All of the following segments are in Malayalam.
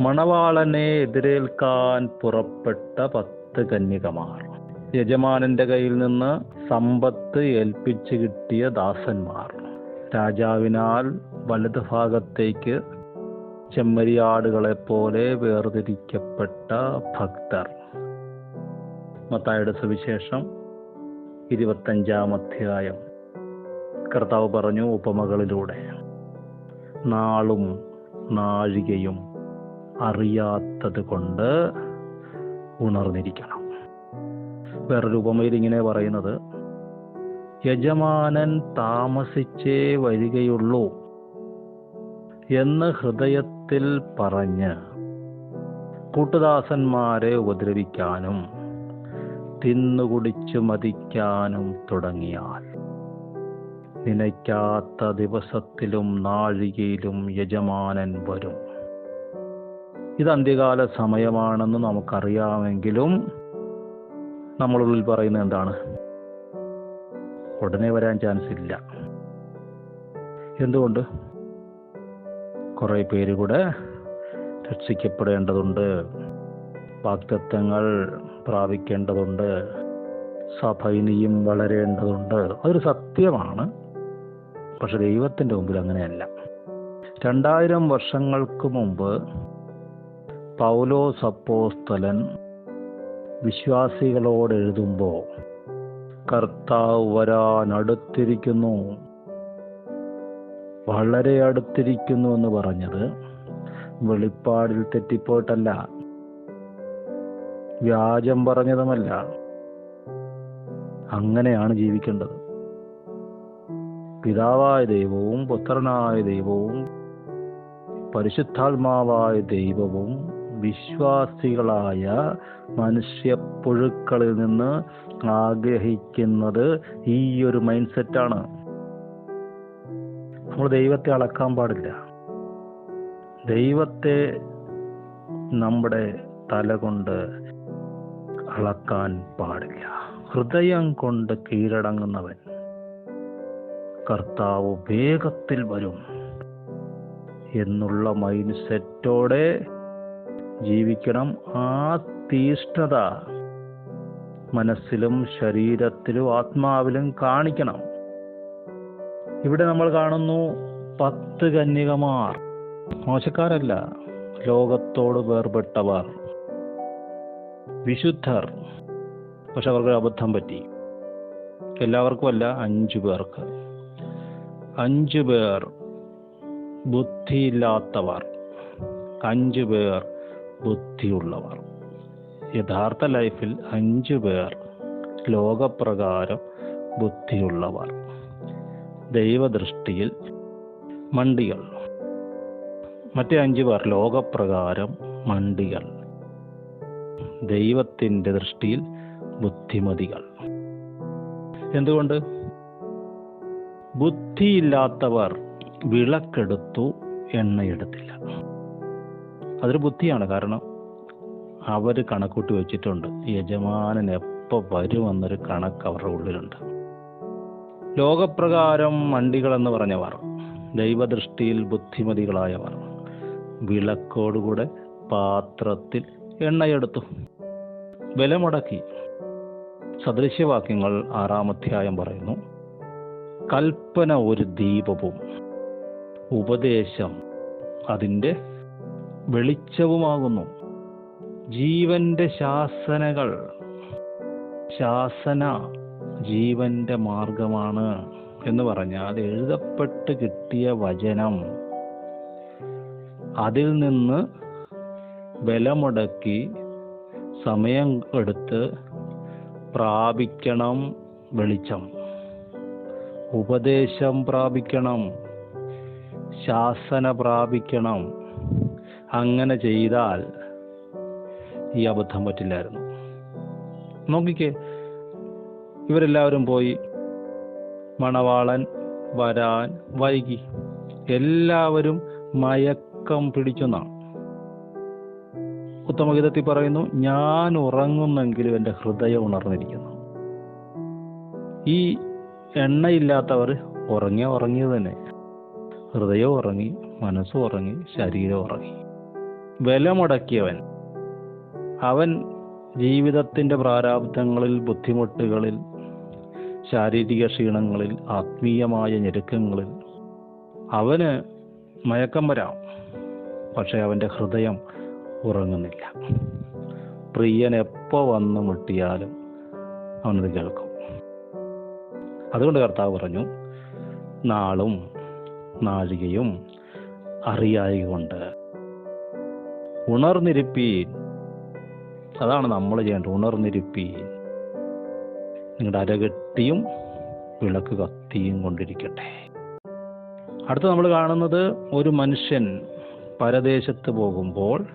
മണവാളനെ എതിരേൽക്കാൻ പുറപ്പെട്ട പത്ത് കന്യകമാർ. യജമാനന്റെ കയ്യിൽ നിന്ന് സമ്പത്ത് ഏൽപ്പിച്ചു കിട്ടിയ ദാസന്മാർ. രാജാവിനാൽ വലത് ഭാഗത്തേക്ക് ചെമ്മരിയാടുകളെ പോലെ വേർതിരിക്കപ്പെട്ട ഭക്തർ. മത്തായുടെ സുവിശേഷം ഇരുപത്തഞ്ചാം അധ്യായം. കർത്താവ് പറഞ്ഞു ഉപമകളിലൂടെ നാളും നാഴികയും അറിയാത്തത് കൊണ്ട് ഉണർന്നിരിക്കണം. വേറൊരു ഉപമയിൽ ഇങ്ങനെ പറയുന്നത് യജമാനൻ താമസിച്ചേ വരികയുള്ളൂ എന്ന് ഹൃദയത്തിൽ പറഞ്ഞ് കൂട്ടുദാസന്മാരെ ഉപദ്രവിക്കാനും തിന്നുകുടിച്ചു മതിക്കാനും തുടങ്ങിയാൽ നനയ്ക്കാത്ത ദിവസത്തിലും നാഴികയിലും യജമാനൻ വരും. ഇത് അന്ത്യകാല സമയമാണെന്ന് നമുക്കറിയാമെങ്കിലും നമ്മളുള്ളിൽ പറയുന്നത് എന്താണ്? ഉടനെ വരാൻ ചാൻസ് ഇല്ല. എന്തുകൊണ്ട്? കുറേ പേര് കൂടെ രക്ഷിക്കപ്പെടേണ്ടതുണ്ട്. വാക്തത്വങ്ങൾ പ്രാപിക്കേണ്ടതുണ്ട്. സഭ ഇനിയും വളരേണ്ടതുണ്ട്. അതൊരു സത്യമാണ്. പക്ഷെ ദൈവത്തിന്റെ മുമ്പിൽ അങ്ങനെയല്ല. രണ്ടായിരം വർഷങ്ങൾക്ക് മുമ്പ് പൗലോ സപ്പോസ്തലൻ വിശ്വാസികളോട് എഴുതുമ്പോൾ കർത്താവ് വരാൻ അടുത്തിരിക്കുന്നു വളരെ അടുത്തിരിക്കുന്നു എന്ന് പറഞ്ഞത് വെളിപ്പാടിൽ തെറ്റിപ്പോയിട്ടല്ല. വ്യാജം പറഞ്ഞതുമല്ല. അങ്ങനെയാണ് ജീവിക്കേണ്ടത്. പിതാവായ ദൈവവും പുത്രനായ ദൈവവും പരിശുദ്ധാത്മാവായ ദൈവവും വിശ്വാസികളായ മനുഷ്യപ്പുഴുക്കളിൽ നിന്ന് ആഗ്രഹിക്കുന്നത് ഈ ഒരു മൈൻഡ് സെറ്റാണ് നമ്മൾ ദൈവത്തെ അളക്കാൻ പാടില്ല. ദൈവത്തെ നമ്മുടെ തല കൊണ്ട് അളക്കാൻ പാടില്ല. ഹൃദയം കൊണ്ട് കീഴടങ്ങുന്നവൻ കർത്താവ് വേഗത്തിൽ വരും എന്നുള്ള മൈൻഡ് സെറ്റോടെ ജീവിക്കണം ആ തീഷ്ണത മനസ്സിലും ശരീരത്തിലും ആത്മാവിലും കാണിക്കണം. ഇവിടെ നമ്മൾ കാണുന്നു പത്ത് കന്യകമാർ. മോശക്കാരല്ല ലോകത്തോട് വേർപെട്ടവർ. വിശുദ്ധർ. പക്ഷെ അവർക്ക് അബദ്ധം പറ്റി. എല്ലാവർക്കുമല്ല അഞ്ചു പേർക്ക്. അഞ്ചു പേർ ബുദ്ധിയില്ലാത്തവർ. അഞ്ചു പേർ ബുദ്ധിയുള്ളവർ. യഥാർത്ഥ ലൈഫിൽ അഞ്ചു പേർ. ലോകപ്രകാരം ബുദ്ധിയുള്ളവർ. ദൈവദൃഷ്ടിയിൽ മണ്ടികൾ. മറ്റേ അഞ്ചു പേർ. ലോകപ്രകാരം മണ്ടികൾ. ദൈവത്തിന്റെ ദൃഷ്ടിയിൽ ബുദ്ധിമതികൾ. എന്തുകൊണ്ട്? ബുദ്ധിയില്ലാത്തവർ വിളക്കെടുത്തു എണ്ണയെടുത്തില്ല അതൊരു ബുദ്ധിയാണ്. കാരണം അവർ കണക്കൂട്ടി വെച്ചിട്ടുണ്ട്. യജമാനൻ എപ്പോൾ വരുമെന്നൊരു കണക്ക് അവരുടെ ഉള്ളിലുണ്ട്. ലോകപ്രകാരം മണ്ടികളെന്ന് പറഞ്ഞവർ ദൈവദൃഷ്ടിയിൽ ബുദ്ധിമതികളായവർ വിളക്കോടുകൂടെ പാത്രത്തിൽ എണ്ണയെടുത്തു. വിലമുടക്കി സദൃശ്യവാക്യങ്ങൾ ആറാം അധ്യായം പറയുന്നു കൽപ്പന ഒരു ദീപവും ഉപദേശം അതിന്റെ വെളിച്ചവുമാകുന്നു. ജീവന്റെ ശാസനകൾ. ശാസന ജീവന്റെ മാർഗമാണ് എന്ന് പറഞ്ഞാൽ എഴുതപ്പെട്ട് കിട്ടിയ വചനം. അതിൽ നിന്ന് ബലമുടക്കി സമയം എടുത്ത് പ്രാപിക്കണം വെളിച്ചം. ഉപദേശം പ്രാപിക്കണം. ശാസന പ്രാപിക്കണം. അങ്ങനെ ചെയ്താൽ ഈ അബദ്ധം പറ്റില്ലായിരുന്നു. നോക്കിക്കേ ഇവരെല്ലാവരും പോയി. മണവാളൻ വരാൻ വൈകി. എല്ലാവരും മയക്കം പിടിച്ചെന്നാണ്. ഉത്തമഗീതത്തിൽ പറയുന്നു ഞാൻ ഉറങ്ങുന്നെങ്കിലും എന്റെ ഹൃദയം ഉണർന്നിരിക്കുന്നു. ഈ എണ്ണയില്ലാത്തവർ ഉറങ്ങിയ ഉറങ്ങിയത് തന്നെ ഹൃദയം ഉറങ്ങി മനസ്സും ഉറങ്ങി ശരീരം ഉറങ്ങി. വില മുടക്കിയവൻ അവൻ ജീവിതത്തിന്റെ പ്രാരാബ്ദങ്ങളിൽ ബുദ്ധിമുട്ടുകളിൽ ശാരീരിക ക്ഷീണങ്ങളിൽ ആത്മീയമായ ഞെരുക്കങ്ങളിൽ. അവന് മയക്കം വരാം പക്ഷെ അവന്റെ ഹൃദയം ഉറങ്ങുന്നില്ല. പ്രിയൻ എപ്പോൾ വന്ന് മുട്ടിയാലും അവനത് കേൾക്കും. അതുകൊണ്ട് കർത്താവ് പറഞ്ഞു നാളും നാഴികയും അറിയായി കൊണ്ട് ഉണർന്നിരിപ്പീൻ. അതാണ് നമ്മൾ ചെയ്യേണ്ടത് ഉണർന്നിരുപ്പീൻ. നിങ്ങളുടെ അരകെട്ടിയും വിളക്ക് കത്തിയും കൊണ്ടിരിക്കട്ടെ. അടുത്ത നമ്മൾ കാണുന്നത് ഒരു മനുഷ്യൻ പരദേശത്ത് പോകുമ്പോൾ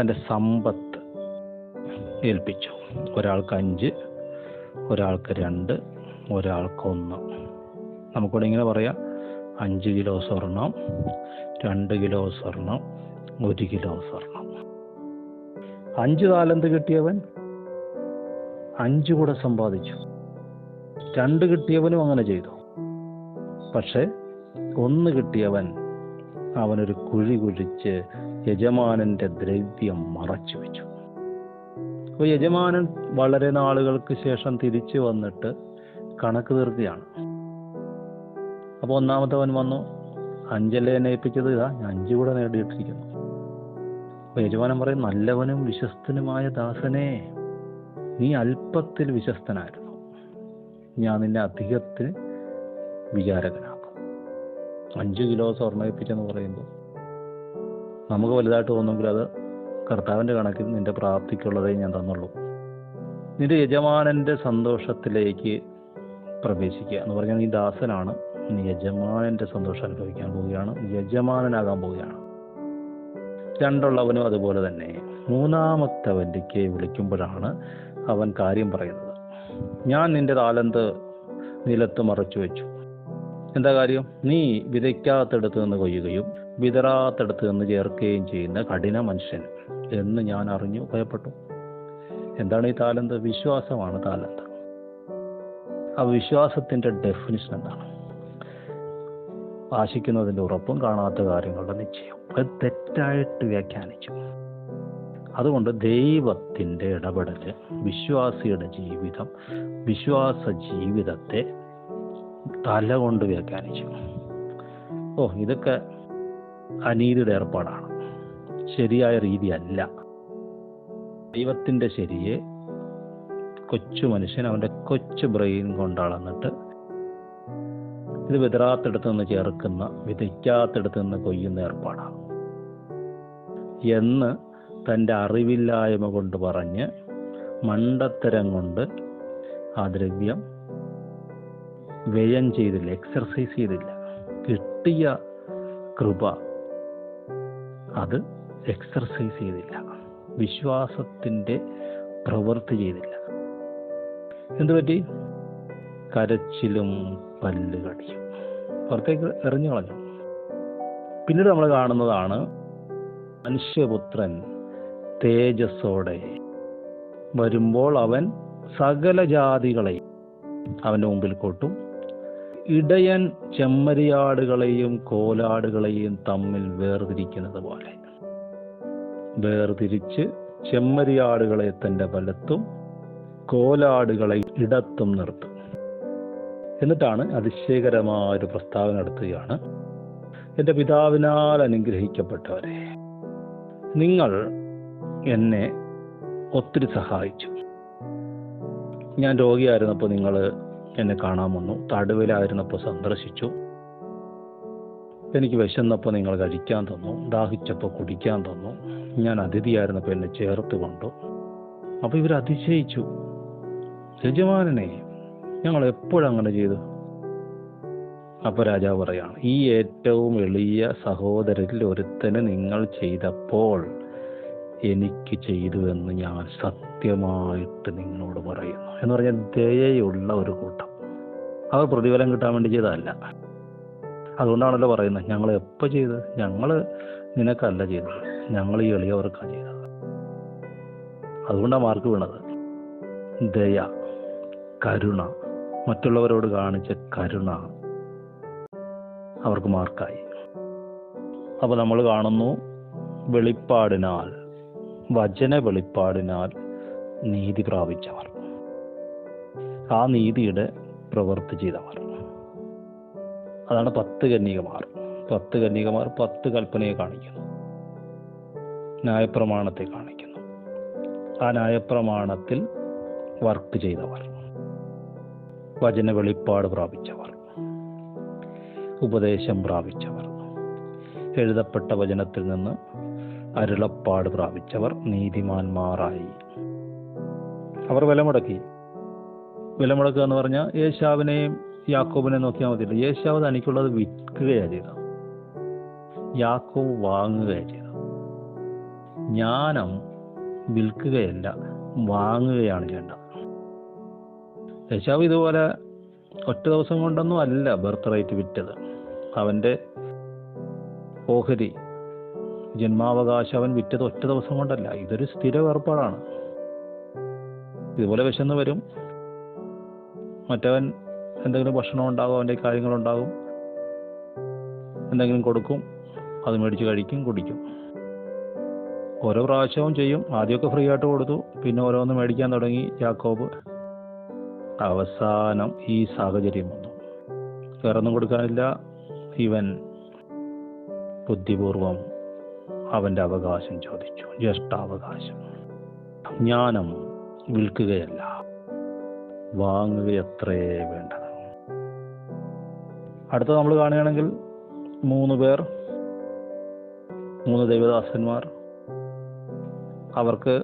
തന്റെ സമ്പത്ത് ഏൽപ്പിച്ചു. ഒരാൾക്ക് അഞ്ച് ഒരാൾക്ക് രണ്ട് ഒരാൾക്ക് ഒന്ന്. നമുക്കിവിടെ ഇങ്ങനെ പറയാം. അഞ്ച് കിലോ സ്വർണം രണ്ട് കിലോ സ്വർണം ഒരു കിലോ സ്വർണം. അഞ്ച് താലന്ത് കിട്ടിയവൻ അഞ്ചു കൂടെ സമ്പാദിച്ചു. രണ്ട് കിട്ടിയവനും അങ്ങനെ ചെയ്തു. പക്ഷെ ഒന്ന് കിട്ടിയവൻ അവനൊരു കുഴി കുഴിച്ച് യജമാനന്റെ ദ്രവ്യം മറച്ചു വെച്ചു. അപ്പോൾ യജമാനൻ വളരെ നാളുകൾക്ക് ശേഷം തിരിച്ചു വന്നിട്ട് കണക്ക് തീർക്കുകയാണ്. അപ്പോൾ ഒന്നാമത്തവൻ വന്നു. അഞ്ചല്ലേ ഏൽപ്പിച്ചത് ഇതാ അഞ്ചു കൂടെ നേടിയിട്ടിരിക്കുന്നു. യജമാനൻ പറയും നല്ലവനും വിശ്വസ്തനുമായ ദാസനെ നീ അല്പത്തിൽ വിശ്വസ്തനായിരുന്നു. ഞാൻ നിന്നെ അധികത്തിൽ വിചാരകനാക്കും. അഞ്ച് കിലോ സ്വർണയിപ്പിച്ചെന്ന് പറയുമ്പോൾ നമുക്ക് വലുതായിട്ട് തോന്നുമെങ്കിൽ അത് കർത്താവിന്റെ കണക്കിൽ നിന്റെ പ്രാപ്തിക്കുള്ളതേ ഞാൻ തന്നുള്ളൂ. നിന്റെ യജമാനന്റെ സന്തോഷത്തിലേക്ക് പ്രവേശിക്കുക എന്ന് പറഞ്ഞാൽ നീ ദാസനാണ്. നീ യജമാനന്റെ സന്തോഷം അനുഭവിക്കാൻ പോവുകയാണ്. യജമാനനാകാൻ പോവുകയാണ്. രണ്ടുള്ളവനും അതുപോലെ തന്നെ. മൂന്നാമത്തവന്റെക്ക് വിളിക്കുമ്പോഴാണ് അവൻ കാര്യം പറയുന്നത്. ഞാൻ നിന്റെ താലന്ത് നിലത്ത് മറച്ചു വെച്ചു. എന്താ കാര്യം? നീ വിതയ്ക്കാത്തടത്ത് നിന്ന് കൊയ്യുകയും വിതറാത്തടത്ത് നിന്ന് ചേർക്കുകയും ചെയ്യുന്ന കഠിന മനുഷ്യൻ എന്ന് ഞാൻ അറിഞ്ഞു. ഭയപ്പെട്ടു. എന്താണ് ഈ താലന്ത്? വിശ്വാസമാണ് താലന്ത്. ആ വിശ്വാസത്തിന്റെ ഡെഫിനിഷൻ എന്താണ്? ആശിക്കുന്നതിന്റെ ഉറപ്പും കാണാത്ത കാര്യങ്ങളുടെ നിശ്ചയം. അത് തെറ്റായിട്ട് വ്യാഖ്യാനിച്ചു. അതുകൊണ്ട് ദൈവത്തിന്റെ ഇടപെടൽ വിശ്വാസിയുടെ ജീവിതം വിശ്വാസ ജീവിതത്തെ തല കൊണ്ട് വ്യാഖ്യാനിച്ചു. ഓ ഇതൊക്കെ അനീതിയുടെ ഏർപ്പാടാണ്. ശരിയായ രീതിയല്ല. ദൈവത്തിന്റെ ശരിയെ കൊച്ചു മനുഷ്യൻ അവന്റെ കൊച്ചു ബ്രെയിൻ കൊണ്ട് അളന്നിട്ട് ഇത് വിതറാത്തിടത്ത് നിന്ന് ചേർക്കുന്ന വിതയ്ക്കാത്തിടത്ത് നിന്ന് കൊയ്യുന്ന ഏർപ്പാടാണ്. എന്ന് തന്റെ അറിവില്ലായ്മ കൊണ്ട് പറഞ്ഞ് മണ്ടത്തരം കൊണ്ട് ആ ദ്രവ്യം വ്യയം ചെയ്തില്ല എക്സർസൈസ് ചെയ്തില്ല. കിട്ടിയ കൃപ അത് എക്സർസൈസ് ചെയ്തില്ല. വിശ്വാസത്തിന്റെ പ്രവൃത്തി ചെയ്തില്ല. എന്തുപറ്റി? കരച്ചിലും പല്ലുകടിയും പുറത്തേക്ക് എറിഞ്ഞു കളഞ്ഞു. പിന്നീട് നമ്മൾ കാണുന്നതാണ് മനുഷ്യപുത്രൻ തേജസ്സോടെ വരുമ്പോൾ അവൻ സകല ജാതികളെയും അവന്റെ മുമ്പിൽ കൊട്ടും. ഇടയൻ ചെമ്മരിയാടുകളെയും കോലാടുകളെയും തമ്മിൽ വേർതിരിക്കുന്നത് പോലെ. വേർതിരിച്ച് ചെമ്മരിയാടുകളെ തന്റെ വലത്തും കോലാടുകളെ ഇടത്തും നിർത്തും. എന്നിട്ടാണ് അതിശയകരമായ ഒരു പ്രസ്താവന നടത്തുകയാണ്. എന്റെ പിതാവിനാൽ അനുഗ്രഹിക്കപ്പെട്ടവരെ നിങ്ങൾ എന്നെ ഒത്തിരി സഹായിച്ചു. ഞാൻ രോഗിയായിരുന്നപ്പോൾ നിങ്ങൾ എന്നെ കാണാൻ വന്നു. തടുവിലായിരുന്നപ്പോൾ സന്ദർശിച്ചു. എനിക്ക് വിശന്നപ്പോൾ നിങ്ങൾ കഴിക്കാൻ തന്നു. ദാഹിച്ചപ്പോൾ കുടിക്കാൻ തന്നു. ഞാൻ അതിഥിയായിരുന്നപ്പോൾ എന്നെ ചേർത്ത് കൊണ്ടു. അപ്പോൾ ഇവർ അതിശയിച്ചു. ഞങ്ങൾ എപ്പോഴും എപ്പോഴങ്ങനെ ചെയ്തു? അപ്പോൾ രാജാവ് പറയാണ് ഈ ഏറ്റവും എളിയ സഹോദരരിൽ ഒരുത്തന് നിങ്ങൾ ചെയ്തപ്പോൾ എനിക്ക് ചെയ്തു എന്ന് ഞാൻ സത്യമായിട്ട് നിങ്ങളോട് പറയുന്നു. എന്ന് പറഞ്ഞാൽ ദയയുള്ള ഒരു കൂട്ടം. അവർ പ്രതിഫലം കിട്ടാൻ വേണ്ടി ചെയ്തതല്ല. അതുകൊണ്ടാണല്ലോ പറയുന്നത് ഞങ്ങൾ എപ്പോൾ ചെയ്ത് ഞങ്ങൾ നിനക്കല്ല ചെയ്തത്. ഞങ്ങൾ ഈ എളിയവർക്കാണ് ചെയ്തത്. അതുകൊണ്ടാണ് മാർക്ക് വീണത്. ദയ കരുണ മറ്റുള്ളവരോട് കാണിച്ച കരുണ അവർക്ക് മാർക്കായി. അപ്പോൾ നമ്മൾ കാണുന്നു വെളിപ്പാടിനാൽ വചന വെളിപ്പാടിനാൽ നീതി പ്രാപിച്ചവർ. ആ നീതിയുടെ പ്രവൃത്തി ചെയ്തവർ. അതാണ് പത്ത് കന്യകമാർ. പത്ത് കന്യകമാർ പത്ത് കൽപ്പനയെ കാണിക്കുന്നു. ന്യായപ്രമാണത്തെ കാണിക്കുന്നു. ആ ന്യായപ്രമാണത്തിൽ വർക്ക് ചെയ്തവർ. വചന വെളിപ്പാട് പ്രാപിച്ചവർ. ഉപദേശം പ്രാപിച്ചവർ. എഴുതപ്പെട്ട വചനത്തിൽ നിന്ന് അരുളപ്പാട് പ്രാപിച്ചവർ നീതിമാന്മാരായി. അവർ വിലമുടക്കി. വിലമുടക്കുക എന്ന് പറഞ്ഞാൽ യേശാവിനെയും യാക്കോബിനെ നോക്കിയാൽ മതിയില്ല യേശാവ് തനിക്കുള്ളത് വിൽക്കുകയാണ് ചെയ്തത്. യാക്കോബ് വാങ്ങുകയാണ് ചെയ്തത്. ജ്ഞാനം വിൽക്കുകയല്ല വാങ്ങുകയാണ് ചെയ്യേണ്ടത്. യേശാവ് ഇതുപോലെ ഒറ്റ ദിവസം കൊണ്ടൊന്നും അല്ല ബർത്ത് റൈറ്റ് വിറ്റത്. അവന്റെ ഓഹരി ജന്മാവകാശം അവൻ വിറ്റത് ഒറ്റ ദിവസം കൊണ്ടല്ല ഇതൊരു സ്ഥിര ഏർപ്പാടാണ് ഇതുപോലെ വിശന്ന് വരും. മറ്റവൻ എന്തെങ്കിലും ഭക്ഷണം ഉണ്ടാകും അവന്റെ കാര്യങ്ങളുണ്ടാകും എന്തെങ്കിലും കൊടുക്കും അത് മേടിച്ച് കഴിക്കും കുടിക്കും. ഓരോ പ്രാവശ്യവും ചെയ്യും. ആദ്യമൊക്കെ ഫ്രീ ആയിട്ട് കൊടുത്തു. പിന്നെ ഓരോന്ന് മേടിക്കാൻ തുടങ്ങി. ജാക്കോബ് അവസാനം ഈ സാഹചര്യം വന്നു. വേറൊന്നും കൊടുക്കാനില്ല. ഇവൻ ബുദ്ധിപൂർവം അവന്റെ അവകാശം ചോദിച്ചു. ജ്യേഷ്ഠാവകാശം. ജ്ഞാനം വിൽക്കുകയല്ല. വാങ്ങുകയത്രേ വേണ്ടത്. അടുത്ത നമ്മൾ കാണുകയാണെങ്കിൽ മൂന്ന് പേർ മൂന്ന് ദൈവദാസന്മാർ. അവർക്ക്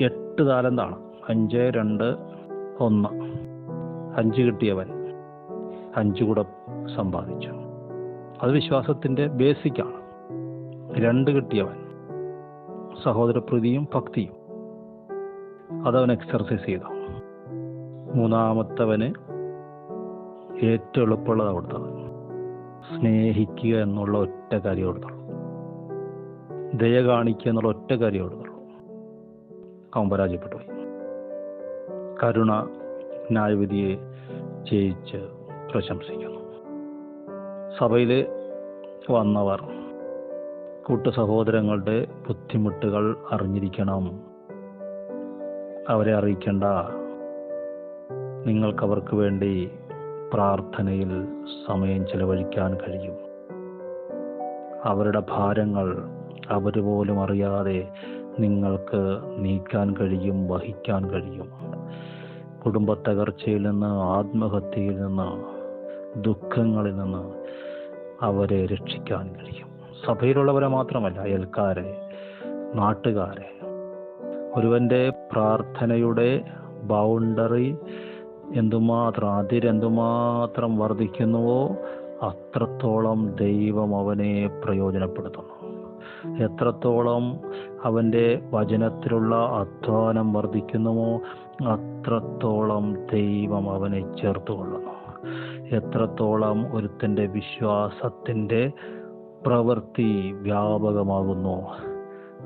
എട്ട് താലന്താണ്. അഞ്ച് രണ്ട് ഒന്ന്. അഞ്ച് കിട്ടിയവൻ അഞ്ച് കൂടെ സമ്പാദിച്ചു. അത് വിശ്വാസത്തിന്റെ ബേസിക്കാണ് രണ്ട് കിട്ടിയവൻ സഹോദരപ്രീതിയും ഭക്തിയും. അതവൻ എക്സർസൈസ് ചെയ്തു. മൂന്നാമത്തവന് ഏറ്റവും എളുപ്പമുള്ളത് കൊടുത്തത് സ്നേഹിക്കുക എന്നുള്ള ഒറ്റ കാര്യം കൊടുത്തുള്ളൂ ദയ കാണിക്കുക എന്നുള്ള ഒറ്റ കാര്യം കൊടുത്തുള്ളൂ അവൻ പരാജയപ്പെട്ടു കരുണ ന്യായവിധിയെ ജയിച്ച് പ്രശംസിക്കുന്നു. സഭയിൽ വന്നവർ കൂട്ടു സഹോദരങ്ങളുടെ ബുദ്ധിമുട്ടുകൾ അറിഞ്ഞിരിക്കണം. അവരെ അറിയിക്കേണ്ട. നിങ്ങൾക്കവർക്ക് വേണ്ടി പ്രാർത്ഥനയിൽ സമയം ചെലവഴിക്കാൻ കഴിയും. അവരുടെ ഭാരങ്ങൾ അവർ പോലും അറിയാതെ നിങ്ങൾക്ക് നീക്കാൻ കഴിയും വഹിക്കാൻ കഴിയും. കുടുംബത്തകർച്ചയിൽ നിന്ന് ആത്മഹത്യയിൽ നിന്ന് ദുഃഖങ്ങളിൽ നിന്ന് അവരെ രക്ഷിക്കാൻ കഴിയും. സഭയിലുള്ളവരെ മാത്രമല്ല അയൽക്കാരെ നാട്ടുകാരെ. ഒരുവന്റെ പ്രാർത്ഥനയുടെ ബൗണ്ടറി എന്തുമാത്രം അതിരെന്തുമാത്രം വർദ്ധിക്കുന്നുവോ അത്രത്തോളം ദൈവം അവനെ പ്രയോജനപ്പെടുത്തുന്നു. എത്രത്തോളം അവന്റെ വചനത്തിലുള്ള അധ്വാനം വർദ്ധിക്കുന്നുവോ? അത്രത്തോളം ദൈവം അവനെ ചേർത്തുകൊള്ളുന്നു. എത്രത്തോളം ഒരുത്തന്റെ വിശ്വാസത്തിന്റെ പ്രവൃത്തി വ്യാപകമാകുന്നു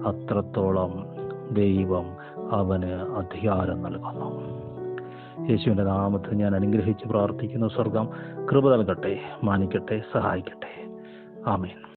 അത്രത്തോളം ദൈവം അവന് അധികാരം നൽകുന്നു. യേശുവിന്റെ നാമത്തിൽ ഞാൻ അനുഗ്രഹിച്ച് പ്രാർത്ഥിക്കുന്ന. സ്വർഗം കൃപ നൽകട്ടെ മാനിക്കട്ടെ സഹായിക്കട്ടെ. ആമേൻ.